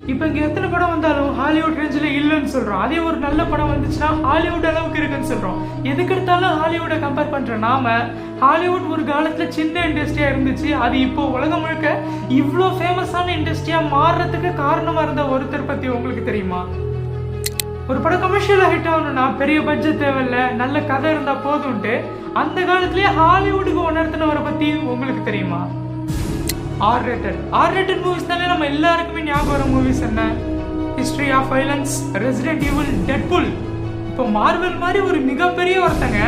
இப்போ இங்க எத்தனை படம் வந்தாலும் ஹாலிவுட் ரேஞ்சில் இல்லைன்னு சொல்றோம். அதே ஒரு நல்ல படம் வந்துச்சுன்னா ஹாலிவுட் அளவுக்கு இருக்குன்னு சொல்றோம். எதுக்கு எடுத்தாலும் ஹாலிவுட்டை கம்பேர் பண்ற நாம ஹாலிவுட் ஒரு காலத்துல சின்ன இண்டஸ்ட்ரியா இருந்துச்சு. அது இப்போ உலகம் முழுக்க இவ்வளோ ஃபேமஸான இண்டஸ்ட்ரியா மாறுறதுக்கு காரணமா இருந்த ஒருத்தர் பத்தி உங்களுக்கு தெரியுமா? ஒரு படம் கமர்ஷியலாக ஹிட் ஆகணும்னா பெரிய பட்ஜெட் தேவையில்ல நல்ல கதை இருந்தா போதும்ட்டு அந்த காலத்திலேயே ஹாலிவுட்டுக்கு உணர்த்தினவரை பத்தி உங்களுக்கு தெரியுமா? R rated R rated movies தானே நம்ம எல்லாருக்குமே ஞாபகம் வர மூவிஸ் என்ன? History of violence resident evil Deadpool இப்போ மார்வல் மாதிரி ஒரு மிகப்பெரிய ஒருத்தங்க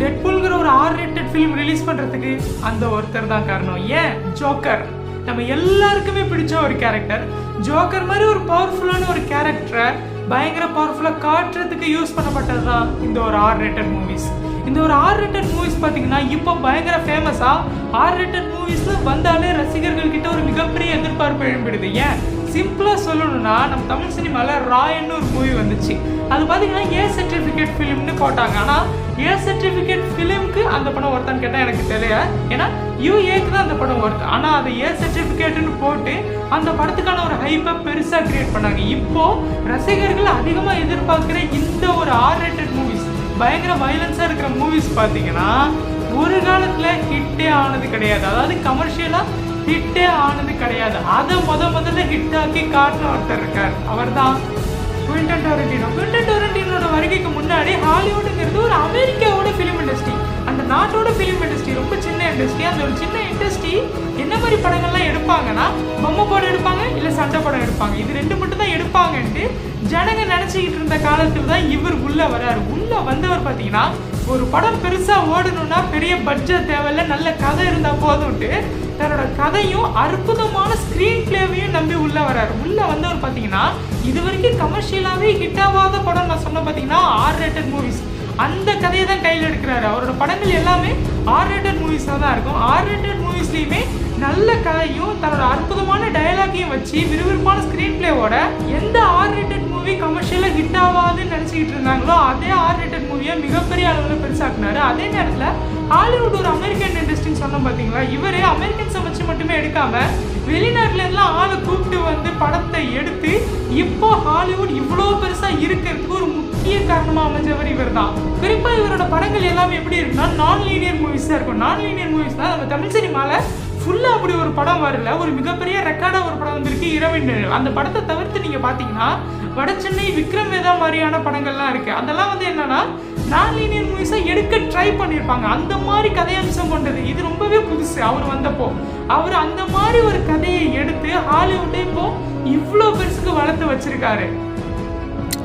டெட்புல்ங்கிற ஒரு ஆர் ரேட்டட் ஃபிலிம் ரிலீஸ் பண்ணுறதுக்கு அந்த ஒருத்தர் தான் காரணம். ஏன்? ஜோக்கர் நம்ம எல்லாருக்குமே பிடிச்ச ஒரு கேரக்டர் ஜோக்கர் மாதிரி ஒரு பவர்ஃபுல்லான ஒரு கேரக்டரை பயங்கர பவர்ஃபுல்லாக காட்டுறதுக்கு யூஸ் பண்ணப்பட்டது தான் இந்த ஒரு ஆர் ரேட்டட் மூவிஸ் இந்த ஒரு ஆர் ரேட்டட் மூவிஸ் பார்த்தீங்கன்னா இப்போ பயங்கர ஃபேமஸாக ஆர் ரேட்டட் மூவிஸில் வந்தாலே ரசிகர்கள் கிட்ட ஒரு மிகப்பெரிய எதிர்பார்ப்பு எழும்பிடுது. ஏன்? சிம்பிளாக சொல்லணும்னா நம்ம தமிழ் சினிமாவில் ராயன்னு ஒரு மூவி வந்துச்சு. அது பார்த்தீங்கன்னா ஏ சர்டிஃபிகேட் ஃபிலிம்னு போட்டாங்க. ஆனால் ஏ சர்டிஃபிகேட் ஃபிலிம்க்கு அந்த படம் ஒருத்தான்னு கேட்டால் எனக்கு தெரியல. ஏன்னா யூஏக்கு தான் அந்த படம் ஒர்த் ஆனால் அதை ஏ சர்டிஃபிகேட்டுன்னு போட்டு அந்த படத்துக்கான ஒரு ஹைப்பை பெருசாக கிரியேட் பண்ணாங்க. இப்போ ரசிகர்கள் அதிகமாக எதிர்பார்க்குற இந்த ஒரு ஆர் ரேட்டட் பயங்கர வயலன்ஸாக இருக்கிற மூவிஸ் பார்த்தீங்கன்னா ஒரு காலத்தில் ஹிட்டே ஆனது கிடையாது. அதாவது கமர்ஷியலாக ஹிட்டே ஆனது கிடையாது. அதை முத முதல்ல ஹிட்டாக்கி காட்டின ஒருத்தர் இருக்கார். அவர் தான் குவிண்டன் டொரண்டினோ. குவிண்டன் டொரண்டினோட வருகைக்கு முன்னாடி ஹாலிவுட்டுங்கிறது ஒரு அமெரிக்காவோட ஃபிலிம் இண்டஸ்ட்ரி அந்த நாட்டோட ஃபிலிம் இண்டஸ்ட்ரி ரொம்ப சின்ன இண்டஸ்ட்ரி அந்த ஒரு சின்ன இண்டஸ்ட்ரி என்ன மாதிரி படங்கள்லாம் எடுப்பாங்கன்னா பொம்மை போட எடுப்பாங்க சண்டை படம் எடுப்பாங்க. இது ரெண்டு மட்டும் தான் எடுப்பாங்கன்ட்டு ஜனங்க நினச்சிக்கிட்டு இருந்த காலத்தில் தான் இவர் உள்ளே வராரு. உள்ளே வந்தவர் பார்த்தீங்கன்னா ஒரு படம் பெருசாக ஓடணும்னா பெரிய பட்ஜெட் தேவையில்ல நல்ல கதை இருந்தால் போதும்ட்டு தன்னோட கதையும் அற்புதமான ஸ்க்ரீன் பிளேவையும் நம்பி உள்ளே வராரு. உள்ளே வந்தவர் பார்த்தீங்கன்னா இது வரைக்கும் கமர்ஷியலாகவே ஹிட் ஆகாத படம் நான் சொன்ன பார்த்தீங்கன்னா ஆர் ரேட்டட் மூவிஸ் அந்த கதையை தான் கையில் எடுக்கிறாரு. அவரோட படங்கள் எல்லாமே ஆர் ரேட்டட் மூவிஸாக தான் இருக்கும். ஆர் ரேட்டட் மூவிஸ்லேயுமே நல்ல கதையும் தன்னோட அற்புதமான டயலாகையும் வச்சு விறுவிறுப்பான ஸ்க்ரீன் பிளேவோட எந்த ஆர் ரேட்டட் மூவி கமர்ஷியலாக ஹிட் ஆகாதுன்னு நினச்சிக்கிட்டு இருந்தாங்களோ அதே ஆர் ரேட்டட் மூவியை மிகப்பெரிய அளவில் பெருசாக்குனாரு. அதே நேரத்தில் ஹாலிவுட் ஒரு அமெரிக்கன் இண்டஸ்ட்ரின்னு சொன்னோம் பார்த்தீங்களா இவர் அமெரிக்கன்ஸை வச்சு மட்டுமே எடுக்காம வெளிநாட்டிலேருந்துலாம் ஆளை கூப்பிட்டு வந்து படத்தை எடுத்து இப்போ ஹாலிவுட் இவ்வளோ பெருசாக இருக்கிறதுக்கு ஒரு முக்கிய காரணமாக அமைஞ்சவர் இவர் தான் குறிப்பாக இவரோட படங்கள் எல்லாமே எப்படி இருக்குன்னா நான் லீனியர் மூவிஸாக இருக்கும். நான் லீனியர் மூவிஸ் தான் நம்ம தமிழ் சினிமாவில் ஃபுல்லாக அப்படி ஒரு படம் வரல. ஒரு மிகப்பெரிய ரெக்கார்டாக ஒரு படம் வந்திருக்கு இரவின் நிழல் அந்த படத்தை தவிர்த்து நீங்கள் பார்த்தீங்கன்னா வட சென்னை விக்ரம் வேதா மாதிரியான படங்கள்லாம் இருக்குது அதெல்லாம் வந்து என்னென்னா நான் லீனியர் மூவிஸை எடுக்க ட்ரை பண்ணியிருப்பாங்க அந்த மாதிரி கதையம்சம் கொண்டது. இது ரொம்பவே புதுசு. அவர் வந்தப்போ அவர் அந்த மாதிரி ஒரு கதையை எடுத்து ஹாலிவுட்டை இப்போ இவ்வளோ பெருசுக்கு வளர்த்து வச்சிருக்காரு.